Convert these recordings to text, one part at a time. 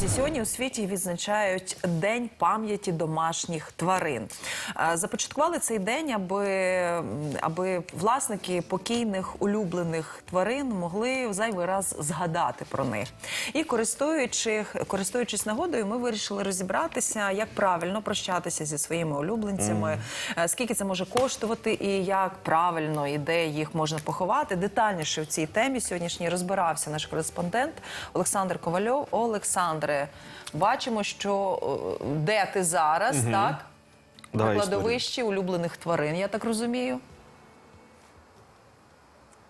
Друзі, сьогодні у світі відзначають День пам'яті домашніх тварин. Е, Започаткували цей день, аби, аби власники покійних улюблених тварин могли в зайвий раз згадати про них. І користуючись, користуючись нагодою, ми вирішили розібратися, як правильно прощатися зі своїми улюбленцями, е, скільки це може коштувати і як правильно і де їх можна поховати. Детальніше в цій темі сьогоднішній розбирався наш кореспондент Олександр Ковальов. Олександре, бачимо, що е, де ти зараз, так? На кладовищі улюблених тварин, я так розумію.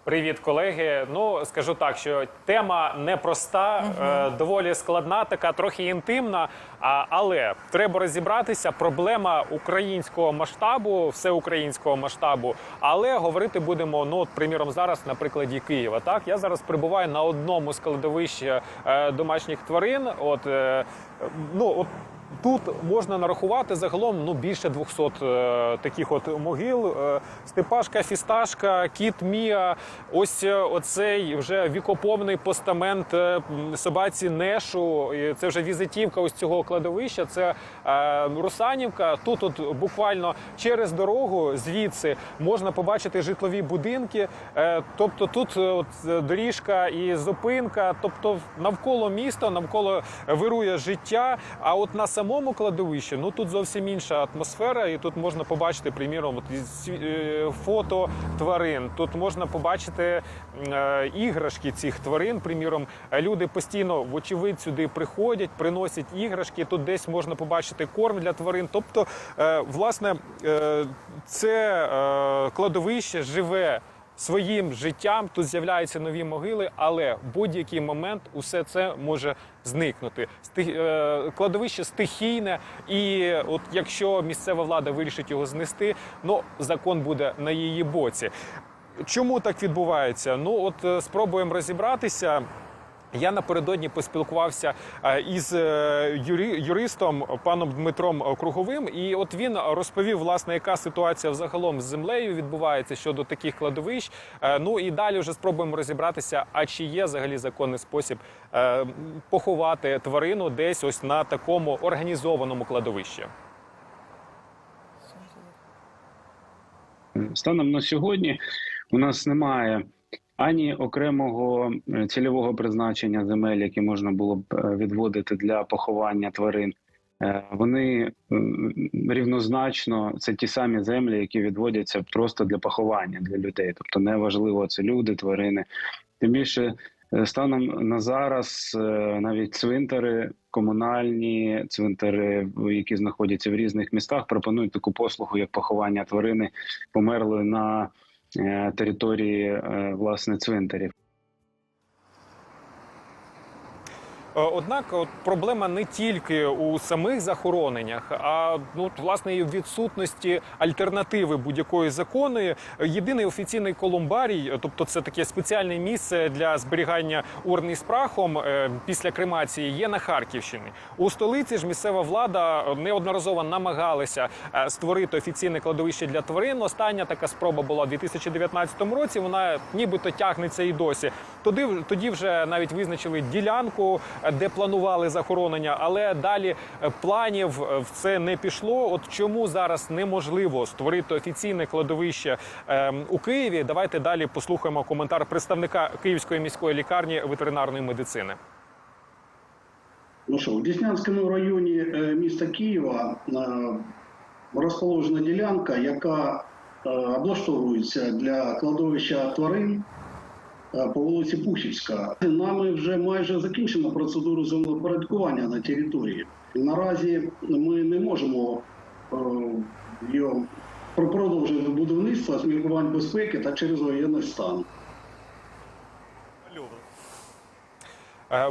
Привіт, колеги. Ну скажу так, що тема непроста, е, доволі складна, така трохи інтимна. А, але треба розібратися. Проблема українського масштабу, всеукраїнського масштабу. Але говорити будемо, ну от, приміром, зараз на прикладі Києва. Так я зараз перебуваю на одному з кладовищ е, домашніх тварин. От е, ну от. Тут можна нарахувати загалом ну більше 200 е, таких от могил. Е, Степашка, фісташка, кіт Мія. Ось е, оцей вже вікоповний постамент е, собаці Нешу. Це вже візитівка ось цього кладовища. Це е, Русанівка. Тут от буквально через дорогу звідси можна побачити житлові будинки. Е, тобто тут е, от е, доріжка і зупинка. Тобто навколо міста, навколо вирує життя. А от на самому кладовищі, ну тут зовсім інша атмосфера, і тут можна побачити, приміром, е, фото тварин. Тут можна побачити е, іграшки цих тварин. Приміром, люди постійно, вочевидь, сюди приходять, приносять іграшки. Тут десь можна побачити корм для тварин. Тобто, е, власне, це кладовище живе своїм життям. Тут з'являються нові могили, але в будь-який момент усе це може зникнути. Е, Кладовище стихійне, і от якщо місцева влада вирішить його знести, ну закон буде на її боці. Чому так відбувається? Ну от е, спробуємо розібратися. Я напередодні поспілкувався е, із е, юристом паном Дмитром Круговим, і от він розповів, власне, яка ситуація взагалом з землею відбувається щодо таких кладовищ. Е, Ну і далі вже спробуємо розібратися, а чи є взагалі законний спосіб поховати тварину десь ось на такому організованому кладовищі. Станом на сьогодні у нас немає ані окремого е, цільового призначення земель, які можна було б е, відводити для поховання тварин. Е, Вони рівнозначно це ті самі землі, які відводяться просто для поховання для людей. Тобто неважливо, це люди, тварини. Тим більше станом на зараз навіть цвинтари комунальні, цвинтари, які знаходяться в різних містах, пропонують таку послугу, як поховання тварини померлої на території е, власне цвинтарів. Однак от проблема не тільки у самих захороненнях, а ну власне і в відсутності альтернативи будь-якої законної. Єдиний офіційний колумбарій, е, тобто це таке спеціальне місце для зберігання урн із прахом е, після кремації, є на Харківщині. У столиці ж місцева влада неодноразово намагалася е, створити офіційне кладовище для тварин. Остання така спроба була у 2019 році. Вона нібито тягнеться і досі. Тоді, тоді вже навіть визначили ділянку, е, де планували захоронення, але далі е, планів е, в це не пішло. От чому зараз неможливо створити офіційне кладовище е, у Києві? Давайте далі послухаємо коментар представника Київської міської лікарні ветеринарної медицини. Ну що, в Деснянському районі е, міста Києва е, розположена ділянка, яка е, облаштовується для кладовища тварин е, по вулиці Пухівська. Нами вже майже закінчено процедура землепорядкування на території. Наразі ми не можемо е, його про- продовження будівництва з міркувань безпеки та через воєнний стан.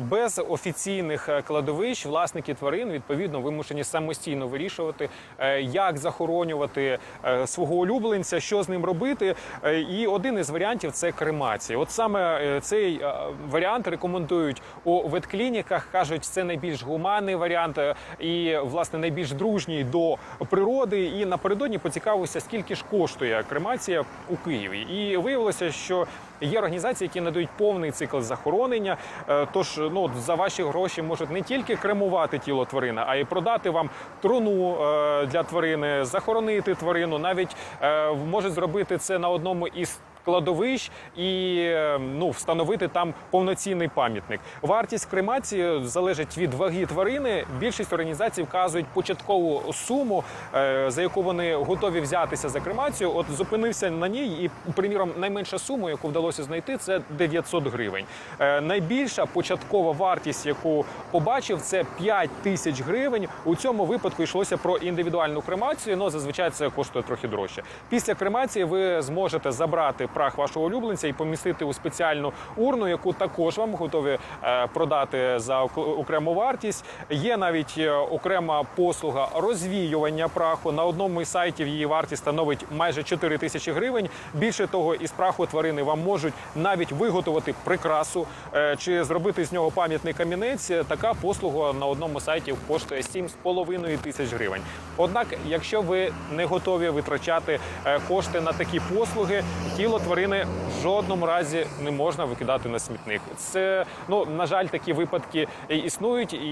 Без офіційних е, кладовищ власники тварин відповідно вимушені самостійно вирішувати, е, як захоронювати е, свого улюбленця, що з ним робити. Е, І один із варіантів це кремація. От саме е, цей е, варіант рекомендують у ветклініках. кажуть, це найбільш гуманний варіант е, і власне найбільш дружній до природи. І напередодні поцікавився, скільки ж коштує кремація у Києві. І виявилося, що Є організації, які надають повний цикл захоронення. Е, Ну за ваші гроші можуть не тільки кремувати тіло тварини, а й продати вам труну е, для тварини, захоронити тварину. Навіть е, можуть зробити це на одному із. Кладовищ і е, ну встановити там повноцінний пам'ятник. Вартість кремації залежить від ваги тварини. Більшість організацій вказують початкову суму, е, за яку вони готові взятися за кремацію. От зупинився на ній, і приміром найменша сума, яку вдалося знайти, це 900 гривень. Е, Найбільша початкова вартість, яку побачив, це 5 тисяч гривень. У цьому випадку йшлося про індивідуальну кремацію. Ну зазвичай це коштує трохи дорожче. Після кремації ви зможете забрати прах вашого улюбленця і помістити у спеціальну урну, яку також вам готові е, продати за окрему вартість. Є навіть е, окрема послуга розвіювання праху. На одному із сайтів її вартість становить майже 4 тисячі гривень. Більше того, із праху тварини вам можуть навіть виготовити прикрасу е, чи зробити з нього пам'ятний камінець. Така послуга на одному сайті коштує 7,5 тисяч гривень. Однак, якщо ви не готові витрачати кошти на такі послуги, тіло тварини в жодному разі не можна викидати на смітник. Це ну на жаль, такі випадки існують, і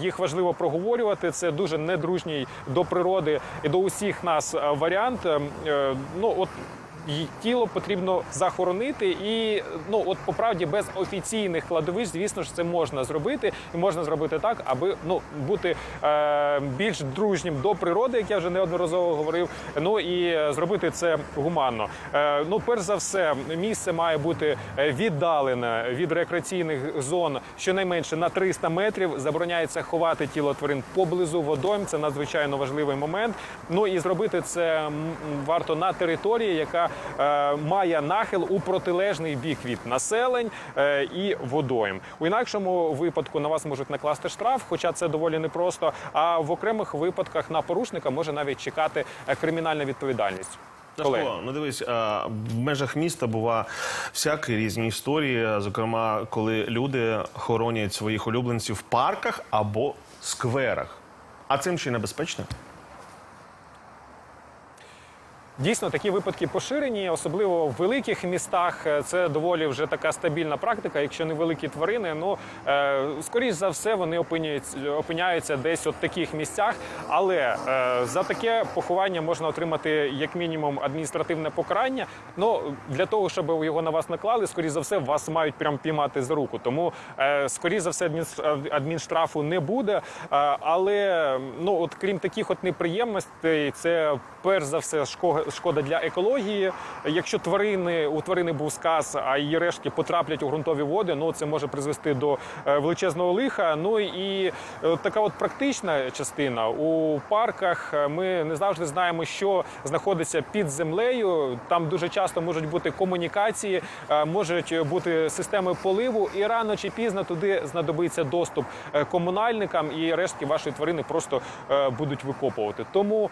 їх важливо проговорювати. Це дуже недружній до природи і до усіх нас е, варіант. Ем, е, Ну от і тіло потрібно захоронити, і ну от по правді без офіційних кладовищ, звісно ж, це можна зробити, і можна зробити так, аби ну бути е, більш дружнім до природи, як я вже неодноразово говорив. Ну і е, зробити це гуманно. Е, ну, перш за все, місце має бути е, віддалене від рекреаційних зон щонайменше на 300 метрів. Забороняється ховати тіло тварин поблизу водойм. Це надзвичайно важливий момент. Ну і зробити це варто на території, яка має нахил у протилежний бік від населень е, і водойм. У інакшому випадку на вас можуть накласти штраф, хоча це доволі непросто. А в окремих випадках на порушника може навіть чекати е, кримінальна відповідальність. Колеги. Ну дивись, в межах міста бува всякі різні історії. Зокрема, коли люди хоронять своїх улюбленців в парках або скверах. А цим ще й небезпечно? Дійсно, такі випадки поширені, особливо в великих містах. Е, Це доволі вже така стабільна практика. Якщо не великі тварини, ну е, скоріш за все вони опиняються, опиняються десь от таких місцях. Але е, за таке поховання можна отримати як мінімум адміністративне покарання. Ну для того, щоб його на вас наклали, скоріш за все, вас мають прям піймати за руку. Тому е, скоріш за все, адмінштрафу не буде. Е, але ну от крім таких от неприємностей, це перш за все шко- шкода для екології. Якщо тварини у тварини був сказ, а її рештки потраплять у ґрунтові води, ну це може призвести до е, величезного лиха. Ну і е, така от практична частина у парках. е, Ми не завжди знаємо, що знаходиться під землею. Там дуже часто можуть бути комунікації, можуть бути системи поливу, і рано чи пізно туди знадобиться доступ комунальникам, і рештки вашої тварини просто будуть викопувати. Тому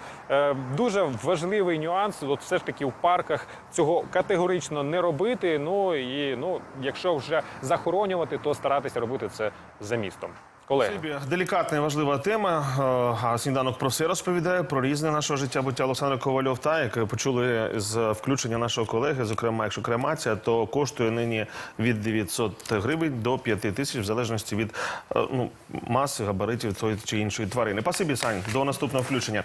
дуже важливий нюанс. От все ж таки в парках цього категорично не робити. Ну і ну, якщо вже захоронювати, то старатися робити це за містом. Колеги. Делікатна і важлива тема. Е, А сніданок про все розповідає про різне нашого життя буття Олександр Ковальов. Та як почули з включення нашого колеги, зокрема, якщо кремація, то коштує нині від 900 гривень до 5 тисяч, в залежності від е, ну маси, габаритів тої чи іншої тварини. Спасибі, Сань, до наступного включення.